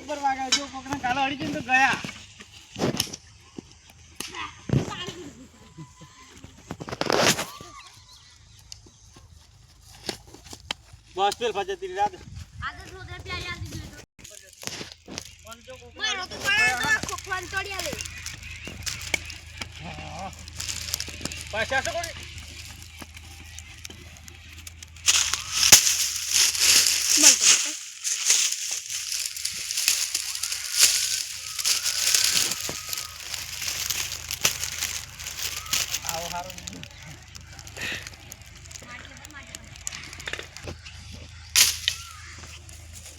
જબ્બર વાગે. જો કોકને ગાલો અડી જઈને તો ગયા. બસ પેલ ફજતી રાત. આદત નો પ્યાર યાદ દીધું મારો તો પાડો તો ખોખવાન તોડી આલે પાછા શું કરી?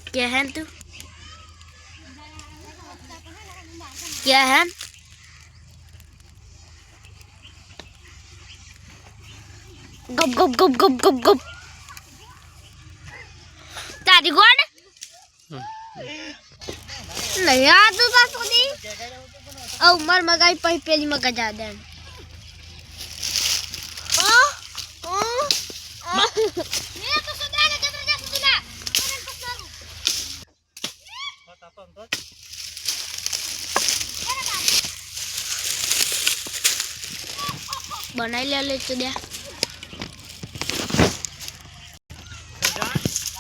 क्या है तू क्या है गप गप गप गप गप गप તારી ગોડ નહીં આ તો તા સુધી ઓ માર મગાઈ પઈ પેલી મગજ આ દે ને તો સુધરા ને જબરદસ્ત સુધરા बनाई ले ले तो दिया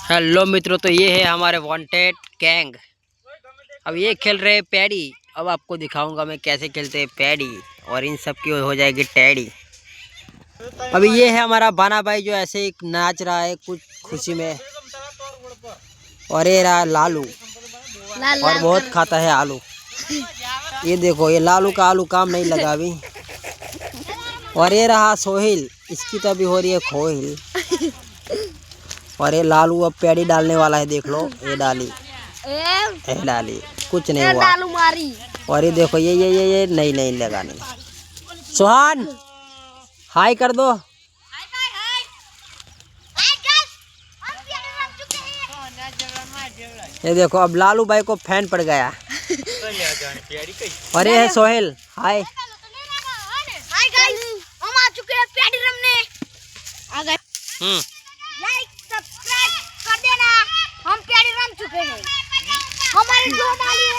हेलो मित्रों तो ये है हमारे वांटेड गैंग अब ये खेल रहे हैं पैडी अब आपको दिखाऊंगा मैं कैसे खेलते हैं पैडी और इन सब की हो जाएगी टैडी अभी ये है हमारा बाना भाई जो ऐसे ही नाच रहा है कुछ खुशी में। और ये रहा लालू। लाल। और बहुत खाता है आलू। ये देखो ये लालू का आलू काम नहीं लगा अभी। और ये रहा सोहिल इसकी तो अभी हो रही है खोहिल। और ये लालू अब पैडी डालने वाला है देख लो ये डाली। ए ये डाली कुछ नहीं हुआ। और ये देखो ये ये ये ये नहीं नहीं लगानी सुहान! हाय कर दो। ये देखो अब लालू भाई को फ़ैन पड़ गया। अरे है सोहेल। हाय। तो तो हाय हम आ चुके हैं प्यारी आ गए। लाइक सब्सक्राइब कर देना। हम प्यारी रम चुके हैं। हमारे दो माली